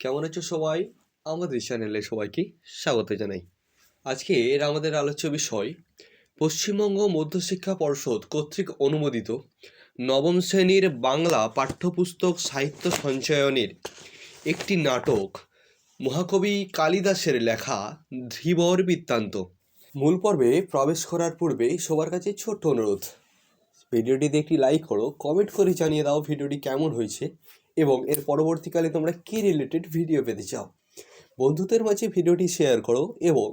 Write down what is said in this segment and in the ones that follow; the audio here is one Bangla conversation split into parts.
কেমন আছো সবাই? আমাদের চ্যানেলে সবাইকে স্বাগত জানাই। আজকে এর আমাদের আলোচ্য বিষয়, পশ্চিমবঙ্গ মধ্যশিক্ষা পর্ষদ কর্তৃক অনুমোদিত নবম শ্রেণির বাংলা পাঠ্যপুস্তক সাহিত্য সঞ্চয়নের একটি নাটক, মহাকবি কালিদাসের লেখা ধীবর বৃত্তান্ত। মূল পর্বে প্রবেশ করার পূর্বে সবার কাছে ছোট্ট অনুরোধ। ভিডিওটিতে একটি লাইক করো কমেন্ট করে জানিয়ে দাও ভিডিওটি কেমন হয়েছে। এবং এর পরবর্তীকালে তোমরা কী রিলেটেড ভিডিও পেতে চাও? বন্ধুদের মাঝে ভিডিওটি শেয়ার করো এবং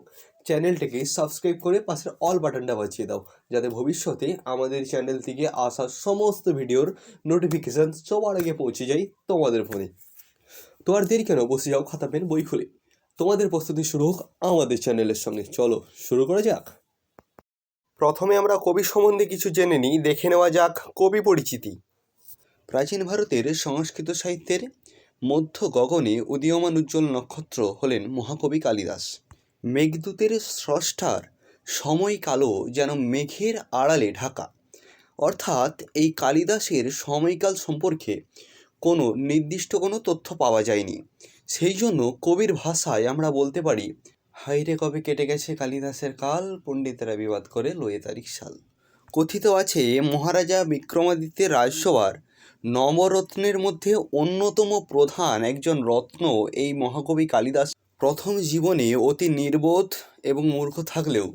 চ্যানেলটিকে সাবস্ক্রাইব করে পাশের অল বাটনটা বাজিয়ে দাও, যাতে ভবিষ্যতে আমাদের চ্যানেল থেকে আসা সমস্ত ভিডিওর নোটিফিকেশান সবার আগে পৌঁছে যায় তোমাদের ফোনে তো আর দেরি কেন? বসে যাও, খাতা, পেন, বই খুলে। তোমাদের প্রস্তুতি শুরু হোক আমাদের চ্যানেলের সঙ্গে। চলো, শুরু করা যাক। প্রথমে আমরা কবি সম্বন্ধে কিছু জেনে নিই। দেখে নেওয়া যাক কবি পরিচিতি। প্রাচীন ভারতের সংস্কৃত সাহিত্যের মধ্য গগনে উদীয়মান উজ্জ্বল নক্ষত্র হলেন মহাকবি কালিদাস। মেঘদূতের স্রষ্টার সময়কালও যেন মেঘের আড়ালে ঢাকা। অর্থাৎ এই কালিদাসের সময়কাল সম্পর্কে কোনো নির্দিষ্ট কোনো তথ্য পাওয়া যায়নি। সেই জন্য কবির ভাষায় আমরা বলতে পারি হাইরে কবে কেটে গেছে কালিদাসের কাল? পণ্ডিতেরা বিবাদ করে লয়ে তারিখ সাল কথিত আছে, মহারাজা বিক্রমাদিত্যের রাজসভার নবরত্নের মধ্যে অন্যতম প্রধান একজন রত্ন এই মহাকবি কালিদাস। প্রথম জীবনে অতি নির্বোধ এবং মূর্খ থাকলেও,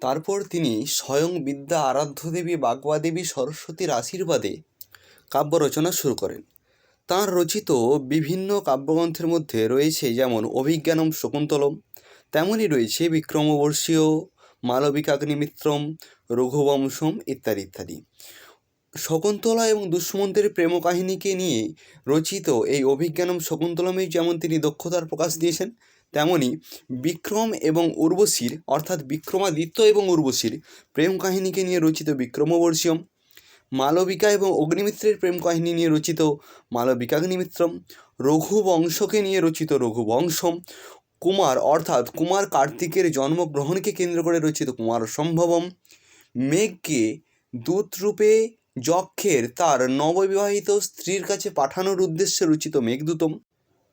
তারপর তিনি স্বয়ং বিদ্যা আরাধ্য দেবী বাগবা দেবী সরস্বতীর আশীর্বাদে কাব্য রচনা শুরু করেন। তাঁর রচিত বিভিন্ন কাব্যগ্রন্থের মধ্যে রয়েছে যেমন অভিজ্ঞানম শকুন্তলম তেমনই রয়েছে বিক্রমবর্ষীয়, মালবিকাগ্নিমিত্রম, রঘুবংশম ইত্যাদি ইত্যাদি। শকুন্তলা এবং দুষ্মন্তের প্রেম কাহিনীকে নিয়ে রচিত এই অভিজ্ঞানম শকুন্তলমে যেমন তিনি দক্ষতার প্রকাশ দিয়েছেন, তেমনি বিক্রম এবং উর্বশীর, অর্থাৎ বিক্রমাদিত্য এবং উর্বশীর প্রেম কাহিনীকে নিয়ে রচিত বিক্রমবর্ষীয়ম, মালবিকা এবং অগ্নিমিত্রের প্রেম কাহিনী নিয়ে রচিত মালবিকাগ্নিমিত্রম, রঘুবংশকে নিয়ে রচিত রঘুবংশম, কুমার, অর্থাৎ কুমার কার্তিকের জন্মগ্রহণকে কেন্দ্র করে রচিত কুমার সম্ভবম মেঘকে দূতরূপে যক্ষের তার নববিবাহিত স্ত্রীর কাছে পাঠানোর উদ্দেশ্যে রচিত মেঘদূতম।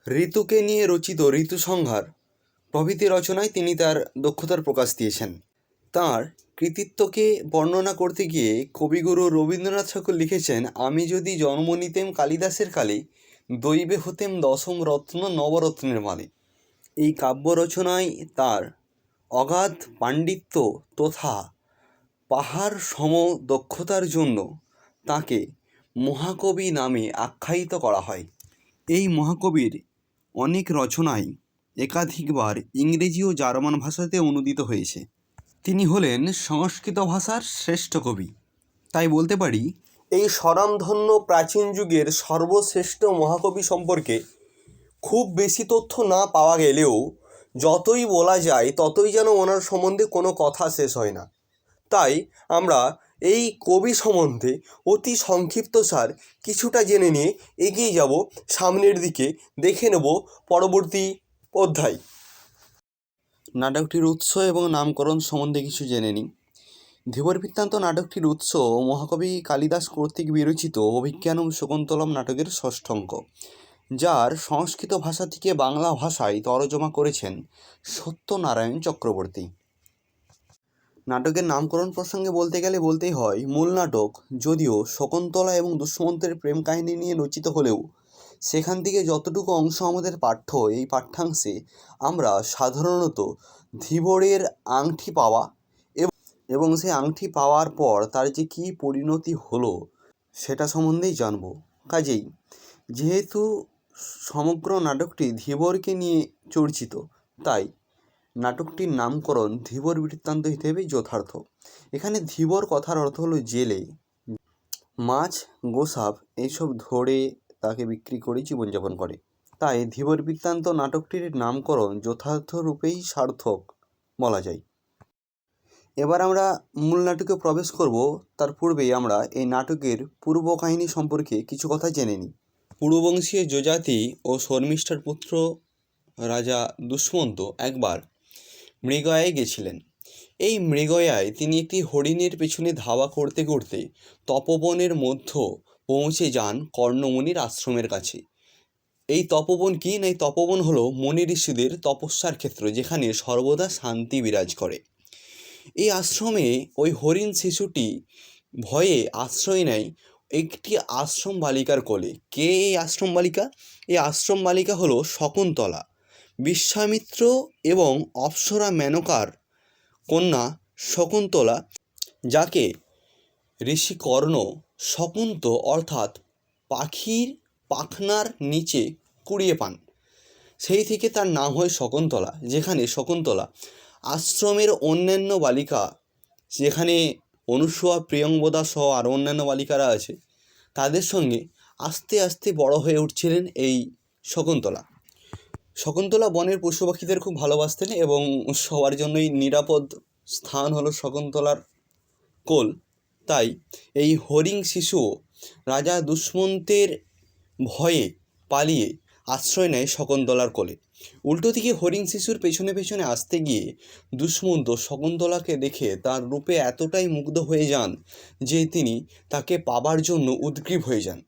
ঋতুকে নিয়ে রচিত ঋতু সংহার প্রভৃতি রচনায় তিনি তার দক্ষতার প্রকাশ দিয়েছেন। তার কৃতিত্বকে বর্ণনা করতে গিয়ে কবিগুরু রবীন্দ্রনাথ ঠাকুর লিখেছেন, আমি যদি জন্ম নিতেম কালিদাসের কালে, দৈবে হতেম দশম রত্ন নবরত্নের মানে এই কাব্য রচনায় তার অগাধ পাণ্ডিত্য তথা পাহাড় সম দক্ষতার জন্য তাকে মহাকবি নামে আখ্যায়িত করা হয়। এই মহাকবির অনেক রচনাই একাধিকবার ইংরেজি ও জার্মান ভাষাতে অনুদিত হয়েছে। তিনি হলেন সংস্কৃত ভাষার শ্রেষ্ঠ কবি। তাই বলতে পারি, এই স্বরামধন্য প্রাচীন যুগের সর্বশ্রেষ্ঠ মহাকবি সম্পর্কে খুব বেশি তথ্য না পাওয়া গেলেও যতই বলা যায় ততই যেন ওনার সম্বন্ধে কোনো কথা শেষ হয় না। তাই আমরা এই কবি সম্বন্ধে অতি সংক্ষিপ্ত সার কিছুটা জেনে নিয়ে এগিয়ে যাব। সামনের দিকে দেখে নেব পরবর্তী অধ্যায়। নাটকটির উৎস এবং নামকরণ সম্বন্ধে কিছু জেনে নিই। ধীবর বৃত্তান্ত নাটকটির উৎস মহাকবি কালিদাস কর্তৃক বিরচিত অভিজ্ঞানম শকুন্তলম নাটকের ষষ্ঠ অঙ্ক, যার সংস্কৃত ভাষা থেকে বাংলা ভাষায় তরজমা করেছেন সত্যনারায়ণ চক্রবর্তী। নাটকের নামকরণ প্রসঙ্গে বলতে গেলে বলতেই হয়, মূল নাটক, যদিও শকুন্তলা এবং দুষ্মন্তের প্রেম কাহিনী নিয়ে রচিত হলেও, সেখান থেকে যতটুকু অংশ আমাদের পাঠ্য এই পাঠ্যাংশে, আমরা সাধারণত ধীবরের আংটি পাওয়া এবং- এবং সেই আংটি পাওয়ার পর তার যে কী পরিণতি হলো, সেটা সম্বন্ধেই জানব। কাজেই, যেহেতু সমগ্র নাটকটি ধীবরকে নিয়ে চর্চিত, তাই নাটকটির নামকরণ ধীবর বৃত্তান্ত হিসেবে যথার্থ। এখানে ধীবর কথার অর্থ হলো জেলে। মাছ, গোসাপ এইসব ধরে তাকে বিক্রি করে জীবনযাপন করে। তাই ধীবর বৃত্তান্ত নাটকটির নামকরণ যথার্থ রূপেই সার্থক বলা যায়। এবার আমরা মূল নাটকে প্রবেশ করব। তার পূর্বেই আমরা এই নাটকের পূর্ব কাহিনী সম্পর্কে কিছু কথা জেনে নিই। পূর্ববংশীয় যজাতি ও শর্মিষ্ঠার পুত্র রাজা দুষ্মন্ত একবার মৃগয়ায় গেছিলেন। এই মৃগয়ায় তিনি একটি হরিণের পেছনে ধাওয়া করতে করতে তপবনের মধ্য পৌঁছে যান কর্ণমুনির আশ্রমের কাছে। এই তপবন কি? না, এই তপবন হলো মনি ঋষিদের তপস্যার ক্ষেত্র, যেখানে সর্বদা শান্তি বিরাজ করে। এই আশ্রমে ওই হরিণ শিশুটি ভয়ে আশ্রয় নেয় একটি আশ্রম বালিকার কোলে। কে এই আশ্রম বালিকা? এই আশ্রম বালিকা হলো শকুন্তলা। বিশ্বামিত্র এবং অপ্সরা মেনকার কন্যা শকুন্তলা, যাকে ঋষি কর্ণ শকুন্ত অর্থাৎ পাখির পাখনার নিচে কুড়িয়ে পান। সেই থেকে তার নাম হয় শকুন্তলা, যেখানে শকুন্তলা আশ্রমের অন্যান্য বালিকা, যেখানে অনুসূয়া প্রিয়ঙ্বদা সহ আরও অন্যান্য বালিকারা আছে, তাদের সঙ্গে আস্তে আস্তে বড় হয়ে উঠছিলেন এই শকুন্তলা। শকুন্তলা বনের পশু পাখিদের খুব ভালোবাসতেন এবং সবার জন্যই নিরাপদ স্থান হলো শকুন্তলার কোল। তাই এই হরিং শিশুও রাজা দুষ্মন্তের ভয়ে পালিয়ে আশ্রয় নেয় শকুন্তলার কোলে। উল্টো দিকে হরিং শিশুর পেছনে পেছনে আসতে গিয়ে দুষ্মন্ত শকুন্তলাকে দেখে তার রূপে এতটাই মুগ্ধ হয়ে যান যে তিনি তাকে পাবার জন্য উদ্গ্রীব হয়ে যান।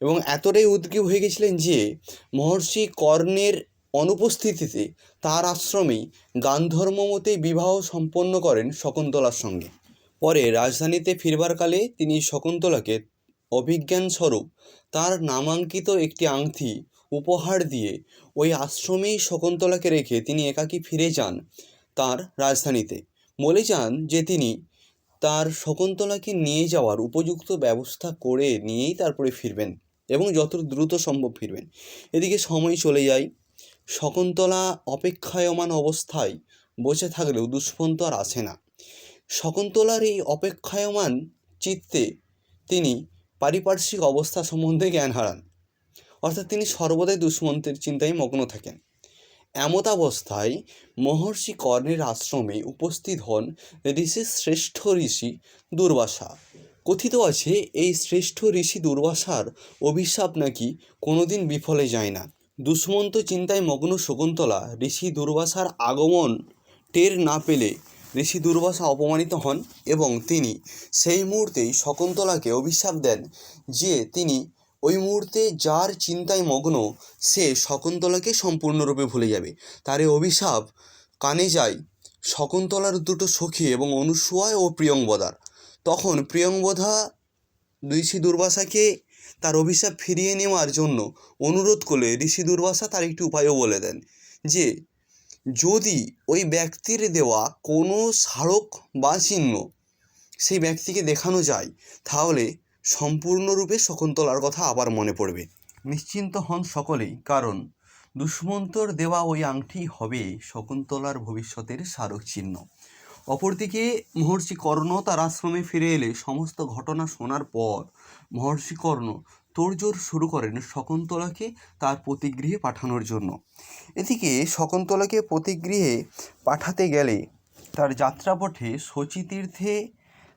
এবং এতটাই উদ্গ্রীব হয়ে গেছিলেন যে মহর্ষি কর্ণের অনুপস্থিতিতে তার আশ্রমেই গান্ধর্ম মতে বিবাহ সম্পন্ন করেন শকুন্তলার সঙ্গে। পরে রাজধানীতে ফিরবার কালে তিনি শকুন্তলাকে অভিজ্ঞানস্বরূপ তার নামাঙ্কিত একটি আংটি উপহার দিয়ে ওই আশ্রমেই শকুন্তলাকে রেখে তিনি একাকী ফিরে যান তার রাজধানীতে। বলে যান যে তিনি তার শকুন্তলাকে নিয়ে যাওয়ার উপযুক্ত ব্যবস্থা করে নিয়েই তারপরে ফিরবেন। এবং যত দ্রুত সম্ভব ফিরবেন। এদিকে সময় চলে যায়। শকুন্তলা অপেক্ষায়মান অবস্থায় বসে থাকলেও দুষ্মন্ত আর আসে না। শকুন্তলার এই অপেক্ষায়মান চিত্তে তিনি পারিপার্শ্বিক অবস্থা সম্বন্ধে জ্ঞান হারান। অর্থাৎ তিনি সর্বদাই দুষ্মন্তের চিন্তায় মগ্ন থাকেন। এমতাবস্থায় মহর্ষি কর্ণের আশ্রমে উপস্থিত হন ঋষির শ্রেষ্ঠ ঋষি দুর্বাসা। কথিত আছে, এই শ্রেষ্ঠ ঋষি দুর্বাসার অভিশাপ নাকি কোনোদিন বিফলে যায় না। দুষ্মন্ত চিন্তায় মগ্ন শকুন্তলা ঋষি দুর্বাসার আগমন টের না পেলে ঋষি দুর্বাসা অপমানিত হন এবং তিনি সেই মুহূর্তেই শকুন্তলাকে অভিশাপ দেন যে তিনি ওই মুহূর্তে যার চিন্তায় মগ্ন, সে শকুন্তলাকে সম্পূর্ণরূপে ভুলে যাবে। তার এই অভিশাপ কানে যায় শকুন্তলার দুটো সখী এবং অনুসূয়া ও প্রিয়ঙ্বদার তখন প্রিয়ঙ্বদা ঋষি দুর্বাসাকে তার অভিশাপ ফিরিয়ে নেওয়ার জন্য অনুরোধ করলে ঋষি দুর্বাসা তার একটি উপায়ও বলে দেন যে, যদি ওই ব্যক্তির দেওয়া কোনো স্মারক বা চিহ্ন সেই ব্যক্তিকে দেখানো যায়, তাহলে সম্পূর্ণরূপে শকুন্তলার কথা আবার মনে পড়বে। নিশ্চিন্ত হন সকলেই, কারণ দুষ্মন্তর দেওয়া ওই আংটি হবে শকুন্তলার ভবিষ্যতের স্মারক চিহ্ন। অপরদিকে মহর্ষি কর্ণ তার আশ্রমে ফিরে এলে সমস্ত ঘটনা শোনার পর মহর্ষি কর্ণ তোড়জোড় শুরু করেন শকুন্তলাকে তার প্রতিগৃহে পাঠানোর জন্য। এদিকে শকুন্তলাকে প্রতিগৃহে পাঠাতে গেলে তার যাত্রাপথে শচীতীর্থে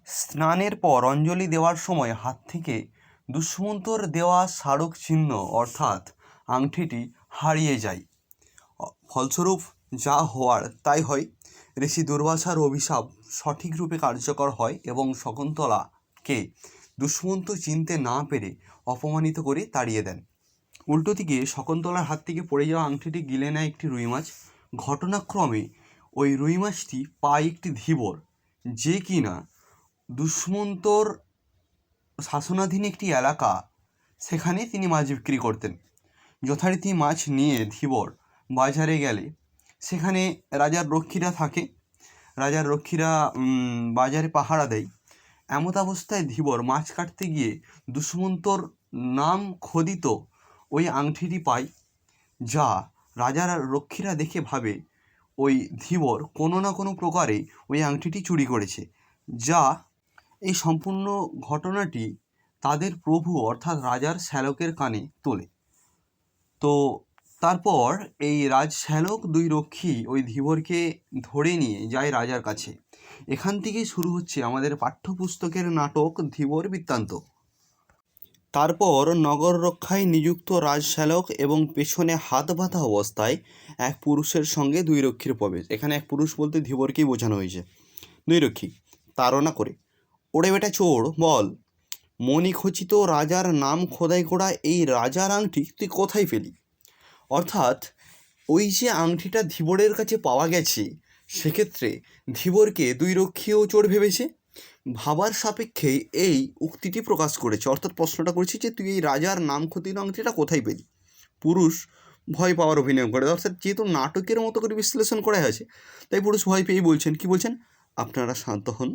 স্নানের পর অঞ্জলি দেওয়ার সময় হাত থেকে দুষ্মন্তর দেওয়া স্মারক চিহ্ন অর্থাৎ আংটিটি হারিয়ে যায়। ফলস্বরূপ যা হওয়ার তাই হয়। ঋষি দুর্বাসার অভিশাপ সঠিক রূপে কার্যকর হয় এবং শকুন্তলাকে দুষ্মন্ত চিনতে না পেরে অপমানিত করে তাড়িয়ে দেন। উল্টো দিকে শকুন্তলার হাত থেকে পড়ে যাওয়া আংটিটি গিলে নেয় একটি রুই মাছ। ঘটনাক্রমে ওই রুই মাছটি পায় একটি ধীবর, যে কিনা দুষ্মন্তর শাসনাধীন একটি এলাকা সেখানে তিনি মাছ বিক্রি করতেন। যথারীতি মাছ নিয়ে ধীবর বাজারে গেলে সেখানে রাজার রক্ষীরা থাকে। রাজার রক্ষীরা বাজারে পাহারা দেয়। এমত অবস্থায় ধীবর মাছ কাটতে গিয়ে দুষ্মন্তর নাম খোদিত ওই আংটিটি পায়, যা রাজার রক্ষীরা দেখে ভাবে, ওই ধীবর কোনো না কোনো প্রকারে ওই আংটিটি চুরি করেছে, যা এই সম্পূর্ণ ঘটনাটি তাদের প্রভু অর্থাৎ রাজার শ্যালকের কানে তোলে। তো তারপর এই রাজ শ্যালক দুই রক্ষী ওই ধীবরকে ধরে নিয়ে যায় রাজার কাছে। এখান থেকেই শুরু হচ্ছে আমাদের পাঠ্যপুস্তকের নাটক ধীবর বৃত্তান্ত। তারপর নগর রক্ষায় নিযুক্ত রাজশ্যালক এবং পেছনে হাত বাঁধা অবস্থায় এক পুরুষের সঙ্গে দুই রক্ষীর প্রবেশ। এখানে এক পুরুষ বলতে ধীবরকেই বোঝানো হয়েছে। দুই রক্ষী, তাড়না করে, ওরে বেটা চোর, বল, মণিখচিত রাজার নাম খোদাই করা এই রাজার আংটি তুই কোথায় পেলি? অর্থাৎ ওই যে আংটিটা ধীবরের কাছে পাওয়া গেছে, সেক্ষেত্রে ধীবরকে দুই রক্ষীও চোর ভেবেছে। ভাবার সাপেক্ষে এই উক্তিটি প্রকাশ করেছে। অর্থাৎ প্রশ্নটা করেছে যে, তুই এই রাজার নাম ক্ষতির আংটিটা কোথায় পেলি? পুরুষ ভয় পাওয়ার অভিনয় করে। অর্থাৎ যেহেতু নাটকের মতো করে বিশ্লেষণ করা হয়েছে, তাই পুরুষ ভয় পেয়েই বলছেন, কি বলছেন? আপনারা শান্ত হন।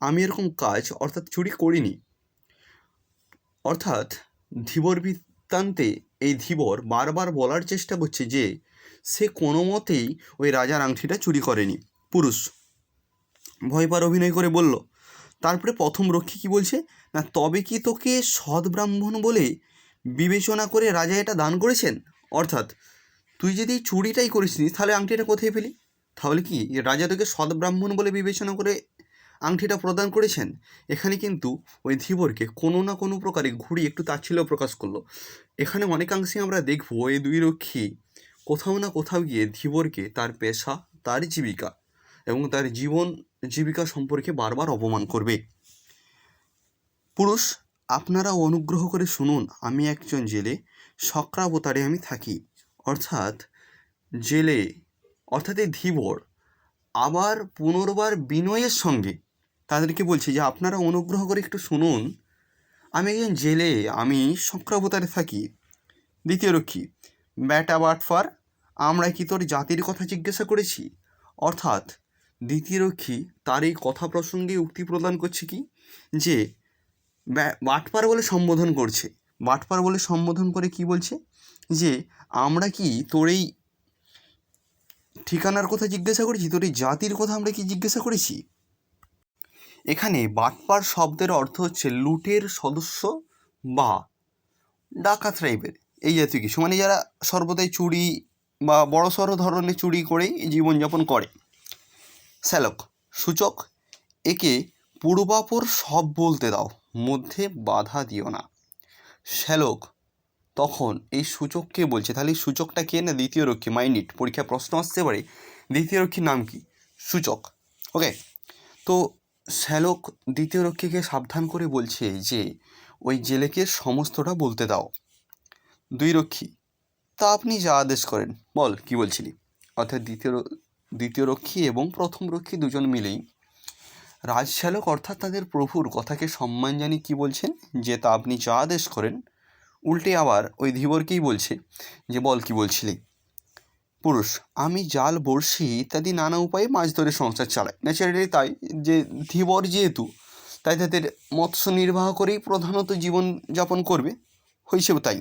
আমি এরকম কাজ, অর্থাৎ চুরি করিনি। অর্থাৎ ধীবর বৃত্তান্তে এই ধীবর বারবার বলার চেষ্টা করছে যে সে কোনো মতেই ওই রাজার আংটিটা চুরি করেনি। পুরুষ ভয় পার অভিনয় করে বলল, তারপরে প্রথম রক্ষী কি বলছে? না, তবে কি তোকে সৎ ব্রাহ্মণ বলে বিবেচনা করে রাজা এটা দান করেছেন? অর্থাৎ তুই যদি চুরিটাই করিসনি, তাহলে আংটিটা কোথায় পেলি? তাহলে কি রাজা তোকে সৎ ব্রাহ্মণ বলে বিবেচনা করে আংটিটা প্রদান করেছেন, এখানে কিন্তু ওই ধীবরকে কোনো না কোনো প্রকারে ঘুরিয়ে একটু তাচ্ছিল্য প্রকাশ করল। এখানে অনেকাংশে আমরা দেখব এই দুই রক্ষী কোথাও না কোথাও গিয়ে ধীবরকে তার পেশা, তার জীবিকা এবং তার জীবন, জীবিকা সম্পর্কে বারবার অপমান করবে। পুরুষ আপনারা অনুগ্রহ করে শুনুন, আমি একজন জেলে সক্রাবতারে আমি থাকি। অর্থাৎ জেলে, অর্থাৎ এই ধীবর আবার পুনর্বার বিনয়ের সঙ্গে তাদেরকে বলছি যে আপনারা অনুগ্রহ করে একটু শুনুন। আমি একজন জেলে, আমি সক্রাবতারে থাকি। দ্বিতীয় রক্ষী, ব্যাটা বাটফার আমরা কি তোর জাতির কথা জিজ্ঞাসা করেছি? অর্থাৎ, দ্বিতীয় রক্ষী, তার এই কথা প্রসঙ্গে উক্তি প্রদান করছে কি? যে বাটপার বলে সম্বোধন করছে। বাটপার বলে সম্বোধন করে কি বলছে? যে, আমরা কি তোর এই ঠিকানার কথা জিজ্ঞাসা করেছি? তোর এই জাতির কথা আমরা কি জিজ্ঞাসা করেছি? এখানে বাটপার শব্দের অর্থ হচ্ছে লুটের সদস্য বা ডাকাত টাইপের এই জাতীয় কিছু। মানে যারা সর্বদাই চুরি বা বড়সড় ধরনের চুরি করেই জীবনযাপন করে। শ্যালক, সূচক, একে পূর্বাপর সব বলতে দাও, মধ্যে বাধা দিও না। শ্যালক, তখন এই সূচককে বলছে। তাহলে এই সূচকটা কে না? দ্বিতীয় রক্ষী, মাইন্ড। পরীক্ষা প্রশ্ন আসতে পারে। দ্বিতীয় রক্ষীর নাম কি? সূচক। ওকে তো শ্যালক দ্বিতীয় রক্ষীকে সাবধান করে বলছে যে, ওই জেলেকে সমস্তটা বলতে দাও। দুই রক্ষী, তা আপনি যা আদেশ করেন, বল, কি বলছিলি? অর্থাৎ দ্বিতীয় দ্বিতীয় রক্ষী এবং প্রথম রক্ষী দুজন মিলেই রাজশ্যালক অর্থাৎ তাদের প্রভুর কথাকে সম্মান জানিয়ে কি বলছেন? যে, তা আপনি যা আদেশ করেন। উল্টে আবার ওই ধীবরকেই বলছে যে, বল, কি বলছিলি? পুরুষ, আমি জাল বড়শি ইত্যাদি নানা উপায়ে মাছ ধরে সংসার চালাই। ন্যাচারালি তাই যে ধীবর যেহেতু, তাই তাদের মৎস্য নির্বাহ করেই প্রধানত জীবন যাপন করবে হয়েছে তাই।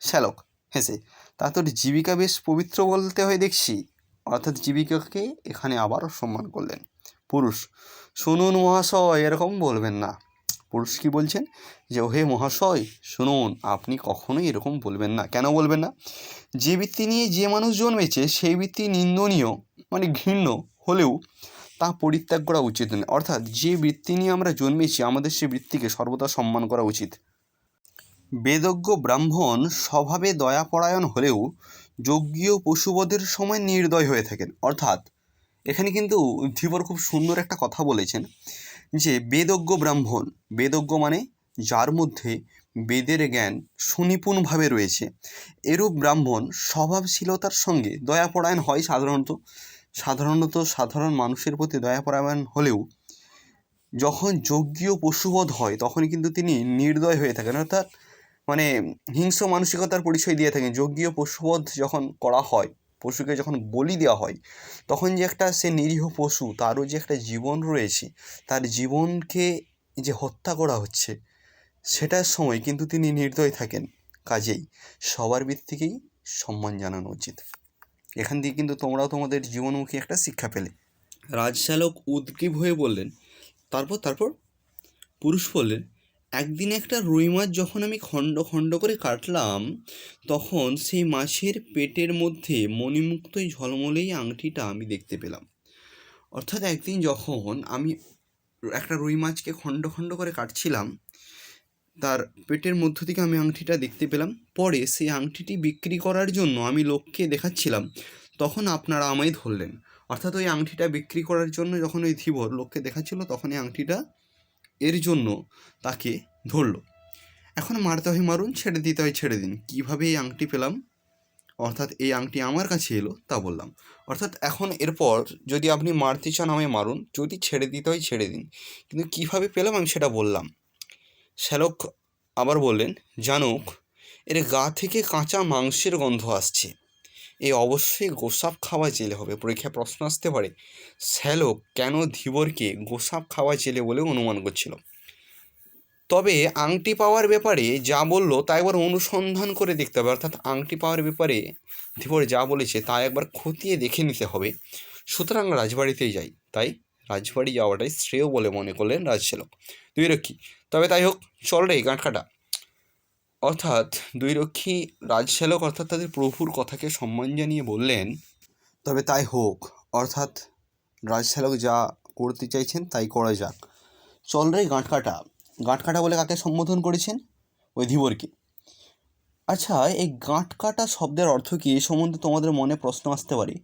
শ্যালক হেসে তা তোর জীবিকা বেশ পবিত্র বলতে হয় দেখছি। অর্থাৎ জীবিকাকে এখানে আবারও সম্মান করলেন। পুরুষ, শুনুন মহাশয়, এরকম বলবেন না। পুরুষ কি বলছেন যে হে মহাশয়, শুনুন, আপনি কখনোই এরকম বলবেন না। কেন বলবেন না? যে বৃত্তি নিয়ে যে মানুষ জন্মেছে, সেই বৃত্তি নিন্দনীয় মানে ঘৃণ্য হলেও তা পরিত্যাগ করা উচিত নয়। অর্থাৎ যে বৃত্তি নিয়ে আমরা জন্মেছি, আমাদের সেই বৃত্তিকে সর্বদা সম্মান করা উচিত। বেদজ্ঞ ব্রাহ্মণ স্বভাবে দয়াপরায়ণ হলেও যজ্ঞীয় পশুবধের সময় নির্দয় হয়ে থাকেন। অর্থাৎ, এখানে কিন্তু ধীবর খুব সুন্দর একটা কথা বলেছেন। যে বেদজ্ঞ ব্রাহ্মণ, বেদজ্ঞ মানে যার মধ্যে বেদের জ্ঞান সুনিপুণভাবে রয়েছে। এরূপ ব্রাহ্মণ স্বভাবশীলতার সঙ্গে দয়াপরায়ণ হয় সাধারণত। সাধারণত সাধারণ মানুষের প্রতি দয়াপরায়ণ হলেও যখন যজ্ঞীয় পশুবধ হয়, তখন কিন্তু তিনি নির্দয় হয়ে থাকেন। অর্থাৎ মানে হিংস্র মানসিকতার পরিচয় দিয়ে থাকেন। যজ্ঞীয় পশুবধ যখন করা হয় পশুকে যখন বলি দেওয়া হয়, তখন যে একটা সে নিরীহ পশু, তারও যে একটা জীবন রয়েছে, তার জীবনকে যে হত্যা করা হচ্ছে, সেটার সময় কিন্তু তিনি নির্দয় থাকেন। কাজেই সবার ভিত্তিকেই সম্মান জানানো উচিত। এখান দিয়ে কিন্তু তোমরাও তোমাদের জীবনমুখী একটা শিক্ষা পেলে। রাজশালক উদ্গ্রীব হয়ে বললেন, তারপর তারপর? পুরুষ বললেন একদিন একটা রুই মাছ যখন আমি খণ্ড খণ্ড করে কাটলাম, তখন সেই মাছের পেটের মধ্যে মণিমুক্তই ঝলমলেই আংটিটা আমি দেখতে পেলাম। অর্থাৎ একদিন যখন আমি একটা রুই মাছকে খণ্ড খণ্ড করে কাটছিলাম, তার পেটের মধ্য থেকে আমি আংটিটা দেখতে পেলাম। পরে সেই আংটিটি বিক্রি করার জন্য আমি লোককে দেখাচ্ছিলাম, তখন আপনারা আমায় ধরলেন। অর্থাৎ ওই আংটিটা বিক্রি করার জন্য যখন ওই ধীবর লোককে দেখাচ্ছিল, তখন এই আংটিটা এর জন্য তাকে ধরলো। এখন মারতে হয় মারুন, ছেড়ে দিতে হয় ছেড়ে দিন। কীভাবে এই আংটি পেলাম? অর্থাৎ এই আংটি আমার কাছে এলো, তা বললাম। অর্থাৎ এখন এরপর যদি আপনি মারতে চান আমায় মারুন, যদি ছেড়ে দিতে হয় ছেড়ে দিন। কিন্তু কীভাবে পেলাম আমি সেটা বললাম। শ্যালক আবার বললেন, জানুক, এর গা থেকে কাঁচা মাংসের গন্ধ আসছে। এ অবশ্যই গোসাপ খাওয়া জেলে হবে। পরীক্ষায় প্রশ্ন আসতে পারে, শ্যালক কেন ধীবরকে গোসাপ খাওয়া জেলে বলে অনুমান করছিল? তবে আংটি পাওয়ার ব্যাপারে যা বলল তা একবার অনুসন্ধান করে দেখতে হবে। অর্থাৎ আংটি পাওয়ার ব্যাপারে ধীবর যা বলেছে তা একবার খতিয়ে দেখে নিতে হবে। সুতরাং রাজবাড়িতেই যাই। তাই রাজবাড়ি যাওয়াটাই শ্রেয় বলে মনে করলেন রাজশেলক দুই রক্ষী। তবে তাই হোক, চল রে গাঁট কাটা অর্থাৎ দুই রক্ষী রাজশালক অর্থাৎ তাদের প্রভুর কথাকে সম্মান জানিয়ে বললেন, তবে তাই হোক, অর্থাৎ রাজশালক যা করতে চাইছেন তাই করা যাক। চল রে গাঁটকাটা। গাঁটকাটা বলে কাকে সম্বোধন করেছেন? ওই ধীবরকে। আচ্ছা এই গাঁট কাটা শব্দের অর্থ কী? এই সম্বন্ধে তোমাদের মনে প্রশ্ন আসতে পারে।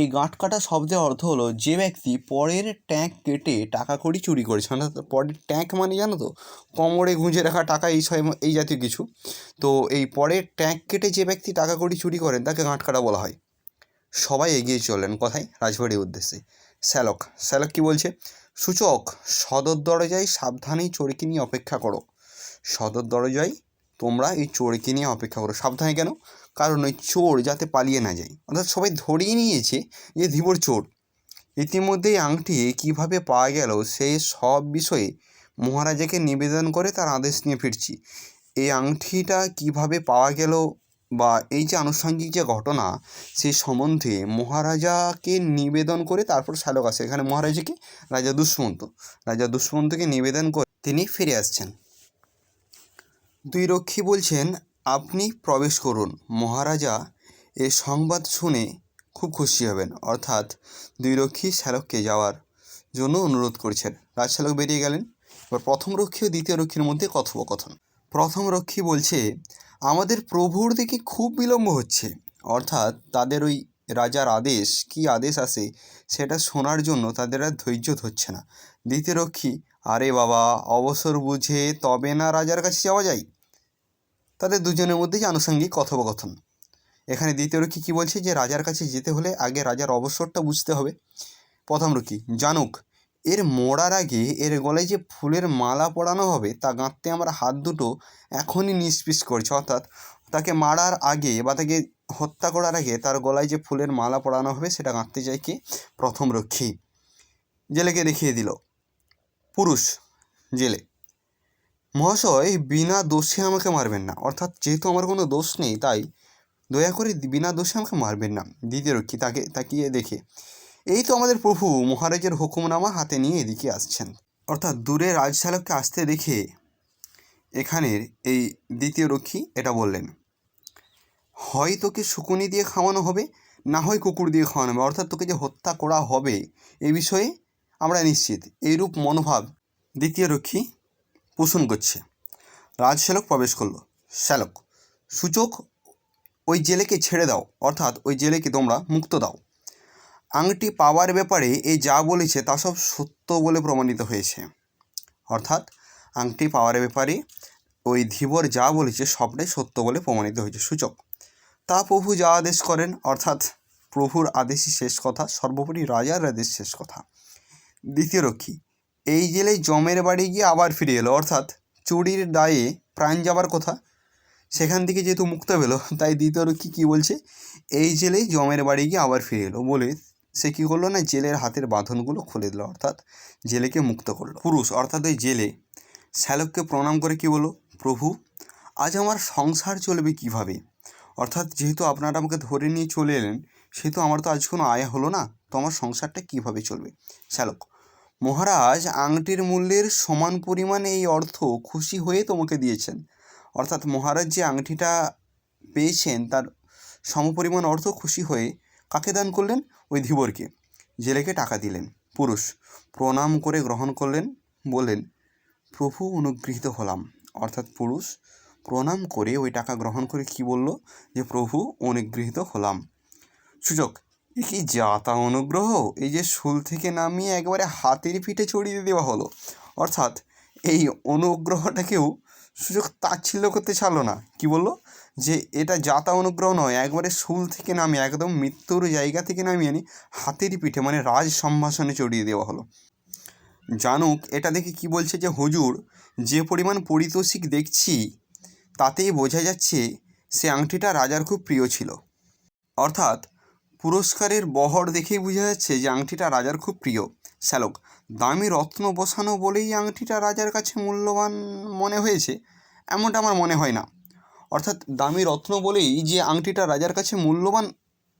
এই গাঁট কাটা শব্দের অর্থ হলো যে ব্যক্তি পরের ট্যাঙ্ক কেটে টাকা কড়ি চুরি করেছে। অর্থাৎ পরের ট্যাঙ্ক মানে জানো তো? কোমরে গুঁজে রাখা টাকা, এই এই জাতীয় কিছু। তো এই পরের ট্যাঙ্ক কেটে যে ব্যক্তি টাকা কড়ি চুরি করেন, তাকে গাঁট কাটা বলা হয়। সবাই এগিয়ে চললেন কথায়, রাজবাড়ির উদ্দেশ্যে। শ্যালক শ্যালক কি বলছে? সূচক, সদর দরজায় সাবধানেই চোরকে নিয়ে অপেক্ষা করো। সদর দরজায় তোমরা এই চোরকে নিয়ে অপেক্ষা করো। সাবধানে কেন? কারণ ওই চোর যাতে পালিয়ে না যায়। অর্থাৎ সবাই ধরিয়ে নিয়েছে যে ধীবর চোর। ইতিমধ্যেই আংটি কীভাবে পাওয়া গেল সেই সব বিষয়ে মহারাজাকে নিবেদন করে তার আদেশ নিয়ে ফিরছি। এই আংটিটা কীভাবে পাওয়া গেল বা এই যে আনুষঙ্গিক যে ঘটনা সেই সম্বন্ধে মহারাজাকে নিবেদন করে তারপর শ্যালক আসে। এখানে মহারাজাকে রাজা দুষ্মন্ত, রাজা দুষ্মন্তকে নিবেদন করে তিনি ফিরে আসছেন। দুই রক্ষী বলছেন, আপনি প্রবেশ করুন। মহারাজা এ সংবাদ শুনে খুব খুশি হবেন। অর্থাৎ দুই রক্ষী শ্যালককে যাওয়ার জন্য অনুরোধ করছেন। রাজশ্যালক বেরিয়ে গেলেন। এবার প্রথম রক্ষী ও দ্বিতীয় রক্ষীর মধ্যে কথোপকথন। প্রথম রক্ষী বলছে, আমাদের প্রভুর দিকে খুব বিলম্ব হচ্ছে। অর্থাৎ তাদের ওই রাজার আদেশ, কি আদেশ আসে সেটা শোনার জন্য তাদের আর ধৈর্য ধরছে না। দ্বিতীয় রক্ষী। আরে বাবা, অবসর বুঝে তবে না রাজার কাছে যাওয়া যায়? তাদের দুজনের মধ্যে যে আনুষঙ্গিক কথোপকথন। এখানে দ্বিতীয় রক্ষী কী বলছে যে, রাজার কাছে যেতে হলে আগে রাজার অবসরটা বুঝতে হবে। প্রথম রক্ষী, জানুক, এর মোড়ার আগে এর গলায় যে ফুলের মালা পরানো হবে, তা গাঁথতে আমরা হাত দুটো এখনই নিষ্পিস করছে। অর্থাৎ তাকে মারার আগে বা তাকে হত্যা করার আগে তার গলায় যে ফুলের মালা পরানো হবে, সেটা গাঁথতে চাই কি? প্রথম রক্ষী। জেলেকে দেখিয়ে দিল। পুরুষ জেলে। মহাশয়, বিনা দোষে আমাকে মারবেন না। অর্থাৎ যেহেতু আমার কোনো দোষ নেই, তাই দয়া করে বিনা দোষে আমাকে মারবেন না। দ্বিতীয় রক্ষী, তাকে, তাকিয়ে দেখে। এই তো আমাদের প্রভু মহারাজের হুকুমনামা হাতে নিয়ে এদিকে আসছেন। অর্থাৎ দূরে রাজশালককে আসতে দেখে এখানের এই দ্বিতীয় রক্ষী এটা বললেন, হয় তোকে শুকুনি দিয়ে খাওয়ানো হবে, না হয় কুকুর দিয়ে খাওয়ানো হবে। অর্থাৎ তোকে যে হত্যা করা হবে, এ বিষয়ে আমরা নিশ্চিত, এইরূপ মনোভাব দ্বিতীয় রক্ষী পোষণ করছে। রাজশ্যালক প্রবেশ করল। শ্যালক, সূচক ওই জেলেকে ছেড়ে দাও, অর্থাৎ ওই জেলেকে তোমরা মুক্ত দাও। আংটি পাওয়ার ব্যাপারে এই যা বলেছে তা সব সত্য বলে প্রমাণিত হয়েছে। অর্থাৎ আংটি পাওয়ার ব্যাপারে ওই ধীবর যা বলেছে সবটাই সত্য বলে প্রমাণিত হয়েছে। সূচক, তা প্রভু যা আদেশ করেন, অর্থাৎ প্রভুর আদেশই শেষ কথা, সর্বোপরি রাজার আদেশ শেষ কথা। দ্বিতীয় রক্ষী। এই জেলে জমের বাড়ি গিয়ে আবার ফিরে এলো, অর্থাৎ চুরির দায়ে প্রাণ যাবার কথা। সেখান থেকে যেহেতু মুক্ত পেল, তাই দ্বিতীয় রক্ষী কী বলছে? এই জেলেই জমের বাড়ি গিয়ে আবার ফিরে এলো বলে সে কী করল না, জেলের হাতের বাঁধনগুলো খুলে দিল, অর্থাৎ জেলেকে মুক্ত করল। পুরুষ, অর্থাৎ ওই জেলে শ্যালককে প্রণাম করে কি বলো প্রভু, আজ আমার সংসার চলবে কীভাবে? অর্থাৎ যেহেতু আপনারা আমাকে ধরে নিয়ে চলে এলেন, সেহেতু আমার তো আজ কোনো আয় হলো না, তো আমার সংসারটা কীভাবে চলবে? শ্যালক মহারাজ, আংটির মূল্যের সমান পরিমাণ এই অর্থ খুশি হয়ে তোমাকে দিয়েছেন। অর্থাৎ মহারাজ যে আংটিটা পেয়েছেন, তার সমপরিমাণ অর্থ খুশি হয়ে কাকে দান করলেন? ওই ধীবরকে। জেলেকে টাকা দিলেন। পুরুষ প্রণাম করে গ্রহণ করলেন, বললেন, প্রভু, অনুগৃহীত হলাম। অর্থাৎ পুরুষ প্রণাম করে ওই টাকা গ্রহণ করে কি বলল? যে, প্রভু, অনুগৃহীত হলাম। সূচক এ কি যাতা অনুগ্রহ? এই যে শুল থেকে নামিয়ে একবারে হাতের পিঠে চড়িয়ে দেওয়া হলো। অর্থাৎ এই অনুগ্রহটাকেও সুযোগ তাচ্ছিল্য করতে ছাড়লো না। কি বলল? যে এটা যাতা অনুগ্রহ নয়, একবারে শুল থেকে নামিয়ে, একদম মৃত্যুর জায়গা থেকে নামিয়ে আনি হাতেরই পিঠে মানে রাজ সম্ভাষণে চড়িয়ে দেওয়া হলো। জানুক, এটা দেখে কি বলছে যে, হুজুর, যে পরিমাণ পরিতোষিক দেখছি, তাতেই বোঝা যাচ্ছে সে আংটিটা রাজার খুব প্রিয় ছিল। অর্থাৎ পুরস্কারের বহর দেখেই বোঝা যাচ্ছে যে আংটিটা রাজার খুব প্রিয়। শ্যালক, দামি রত্ন বসানো বলেই আংটিটা রাজার কাছে মূল্যবান মনে হয়েছে। এমনটা আমার মনে হয় না। অর্থাৎ দামি রত্ন বলেই যে আংটিটা রাজার কাছে মূল্যবান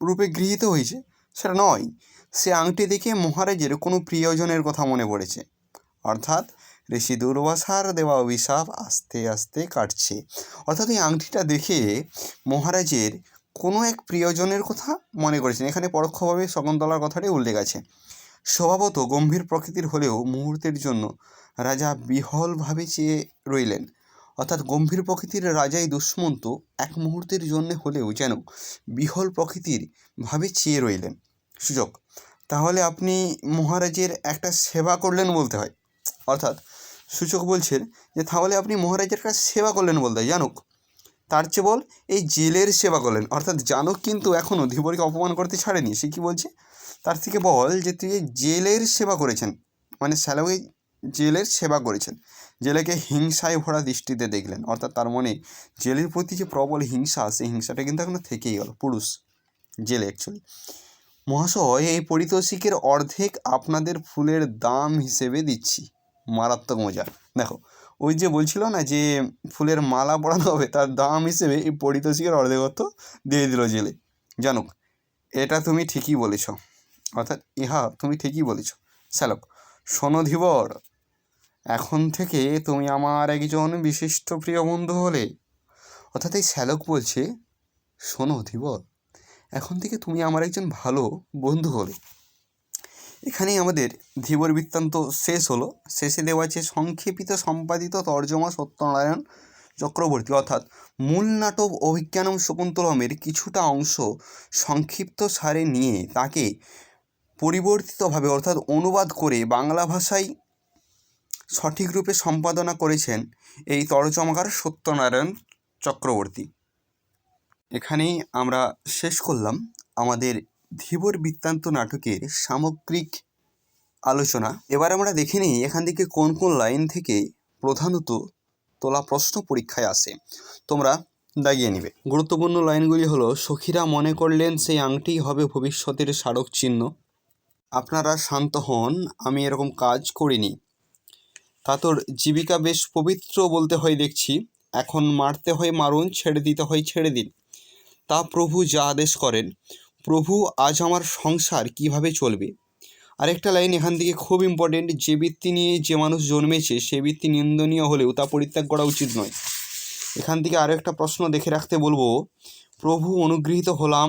রূপে গৃহীত হয়েছে, সেটা নয়। সে আংটি দেখে মহারাজের কোনো প্রিয়জনের কথা মনে পড়েছে। অর্থাৎ ঋষি দুর্বাসার দেওয়া অভিশাপ আস্তে আস্তে কাটছে। অর্থাৎ এই আংটিটা দেখে মহারাজের কোনো এক প্রিয়জনের কথা মনে করেছেন। এখানে পরোক্ষভাবে শকুন্তলার কথাটাই উল্লেখ আছে। স্বভাবত গম্ভীর প্রকৃতির হলেও মুহূর্তের জন্য রাজা বিহলভাবে চেয়ে রইলেন। অর্থাৎ গম্ভীর প্রকৃতির রাজাই দুষ্মন্ত, এক মুহূর্তের জন্য হলেও যেন বিহল প্রকৃতির ভাবে চেয়ে রইলেন। সুযোগ, তাহলে আপনি মহারাজের একটা সেবা করলেন বলতে হয়। অর্থাৎ সূচক বলছেন যে, তাহলে আপনি মহারাজের কাছে সেবা করলেন বলতে হয়। জানুক তার চেয়ে বল, এই জেলের সেবা করলেন। অর্থাৎ জানক কিন্তু এখনও ধীবরকে অপমান করতে ছাড়েনি। সে কী বলছে? তার থেকে বল যে তুই এই জেলের সেবা করেছেন। মানে শ্যালকে জেলের সেবা করেছেন। জেলেকে হিংসায় ভরা দৃষ্টিতে দেখলেন। অর্থাৎ তার মনে জেলের প্রতি যে প্রবল হিংসা, সেই হিংসাটা কিন্তু এখনও থেকেই গেল। পুরুষ, জেলে অ্যাকচুয়ালি মহাশয়, এই পারিতোষিকের অর্ধেক আপনাদের ফুলের দাম হিসেবে দিচ্ছি। মারাত্মক মজা। দেখো ওই যে বলছিল না যে ফুলের মালা পরানো হবে, তার দাম হিসেবে এই পারিতোষিকের অর্ধেকত্ব দিয়ে দিল জেলে। জানুক, এটা তুমি ঠিকই বলেছ। অর্থাৎ ইহা তুমি ঠিকই বলেছ। শ্যালক, শোনো ধীবর, এখন থেকে তুমি আমার একজন বিশিষ্ট প্রিয় বন্ধু হলে। অর্থাৎ এই শ্যালক বলছে, শোনো ধীবর, এখন থেকে তুমি আমার একজন ভালো বন্ধু হলে। এখানেই আমাদের ধীবর বৃত্তান্ত শেষ হলো। শেষে দেওয়া আছে সংক্ষেপিত সম্পাদিত তর্জমা সত্যনারায়ণ চক্রবর্তী। অর্থাৎ মূল নাটক অভিজ্ঞানম শকুন্তলমের কিছুটা অংশ সংক্ষিপ্ত সারে নিয়ে তাকে পরিবর্তিতভাবে অর্থাৎ অনুবাদ করে বাংলা ভাষায় সঠিক রূপে সম্পাদনা করেছেন এই তর্জমাকার সত্যনারায়ণ চক্রবর্তী। এখানেই আমরা শেষ করলাম আমাদের ধীবর বৃত্তান্ত নাটকের সামগ্রিক আলোচনা। এবার আমরা দেখে নিই এখান থেকে কোন কোন লাইন থেকে প্রধানত তোলা প্রশ্ন পরীক্ষায় আসে। তোমরা দাগিয়ে নিবে। গুরুত্বপূর্ণ লাইনগুলি হলো, সখীরা মনে করলেন সেই আংটি হবে ভবিষ্যতের স্মারক চিহ্ন। আপনারা শান্ত হন, আমি এরকম কাজ করিনি। তা তোর জীবিকা বেশ পবিত্র বলতে হয় দেখছি। এখন মারতে হয় মারুন, ছেড়ে দিতে হয় ছেড়ে দিন। তা প্রভু যা আদেশ করেন। প্রভু, আজ আমার সংসার কীভাবে চলবে? আরেকটা লাইন এখান থেকে খুব ইম্পর্টেন্ট যে বৃত্তি নিয়ে যে মানুষ জন্মেছে, সে বৃত্তি নিন্দনীয় হলেও তা পরিত্যাগ করা উচিত নয়। এখান থেকে আরও একটা প্রশ্ন দেখে রাখতে বলব, প্রভু অনুগৃহীত হলাম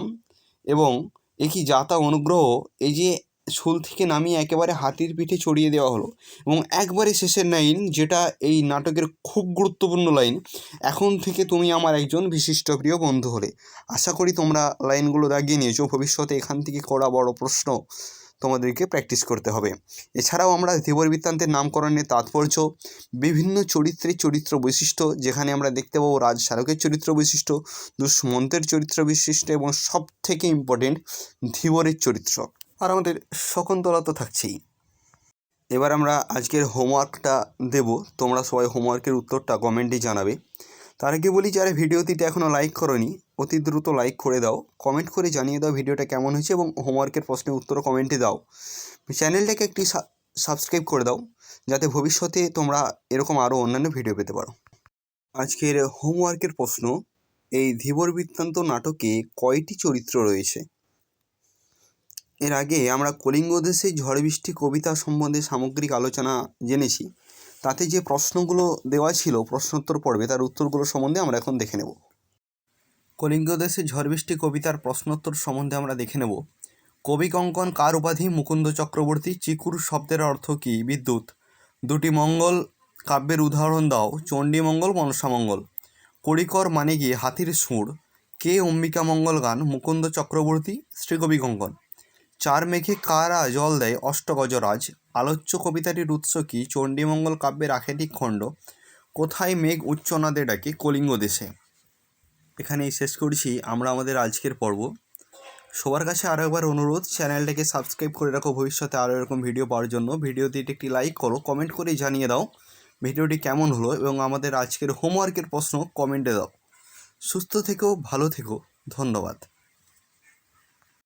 এবং একই যাতা অনুগ্রহ, এই যে শুল থেকে নামিয়ে একেবারে হাতির পিঠে চড়িয়ে দেওয়া হলো। এবং একবারে শেষের লাইন যেটা এই নাটকের খুব গুরুত্বপূর্ণ লাইন এখন থেকে তুমি আমার একজন বিশিষ্ট প্রিয় বন্ধু হলে। আশা করি তোমরা লাইনগুলো দাগিয়ে নিয়েছো। ভবিষ্যতে এখান থেকে করা বড় প্রশ্ন তোমাদেরকে প্র্যাকটিস করতে হবে। এছাড়াও আমরা ধীবর বৃত্তান্তের নামকরণের তাৎপর্য, বিভিন্ন চরিত্রের চরিত্র বৈশিষ্ট্য, যেখানে আমরা দেখতে পাবো রাজ শালকের চরিত্র বৈশিষ্ট্য, দুষ্মন্তের চরিত্র বৈশিষ্ট্য এবং সব থেকে ইম্পর্টেন্ট ধীবরের চরিত্র। আর আমাদের শকুন্তলা তো থাকছেই। এবার আমরা আজকের হোমওয়ার্কটা দেব। তোমরা সবাই হোমওয়ার্কের উত্তরটা কমেন্টে জানাবে। তার আগে বলি, যারা ভিডিওটিতে এখনও লাইক করনি, অতি দ্রুত লাইক করে দাও। কমেন্ট করে জানিয়ে দাও ভিডিওটা কেমন হয়েছে এবং হোমওয়ার্কের প্রশ্নের উত্তরও কমেন্টে দাও। চ্যানেলটাকে একটি সাবস্ক্রাইব করে দাও, যাতে ভবিষ্যতে তোমরা এরকম আরও অন্যান্য ভিডিও পেতে পারো। আজকের হোমওয়ার্কের প্রশ্ন, এই ধীবর বৃত্তান্ত নাটকে কয়টি চরিত্র রয়েছে? এর আগে আমরা কলিঙ্গ দেশে ঝড় বৃষ্টি, কবিতা সম্বন্ধে সামগ্রিক আলোচনা জেনেছি। তাতে যে প্রশ্নগুলো দেওয়া ছিল, প্রশ্নোত্তর পর্বে তার উত্তরগুলো সম্বন্ধে আমরা এখন দেখে নেব। কলিঙ্গ দেশে ঝড় বৃষ্টি, কবিতার প্রশ্নোত্তর সম্বন্ধে আমরা দেখে নেব। কবি কঙ্কন, কার উপাধি, মুকুন্দ চক্রবর্তী, চিকুর শব্দের অর্থ কী? বিদ্যুৎ। দুটি মঙ্গল কাব্যের উদাহরণ দাও। চণ্ডীমঙ্গল মনসামঙ্গল কড়িকর মানে কি? হাতির সুর। কে অম্বিকা মঙ্গল গান? মুকুন্দ চক্রবর্তী, শ্রীকবি কঙ্কন। চার মেঘে কারা জল দেয় অষ্টগজরাজ? আলোচ্য কবিতাটির উৎস কি? চণ্ডীমঙ্গল কাব্যের আখেটিক খণ্ড? কোথায় মেঘ উচ্চনাদে ডাকে কলিঙ্গ দেশে? এখানেই শেষ করছি আমরা আমাদের আজকের পর্ব। সবার কাছে আরও একবার অনুরোধ, চ্যানেলটাকে সাবস্ক্রাইব করে রাখো। ভবিষ্যতে আরও এরকম ভিডিও পাওয়ার জন্য। ভিডিওতে একটি লাইক করো, কমেন্ট করে জানিয়ে দাও ভিডিওটি কেমন হলো এবং আমাদের আজকের হোমওয়ার্কের প্রশ্ন কমেন্টে দাও। সুস্থ থেকো, ভালো থেকো। ধন্যবাদ।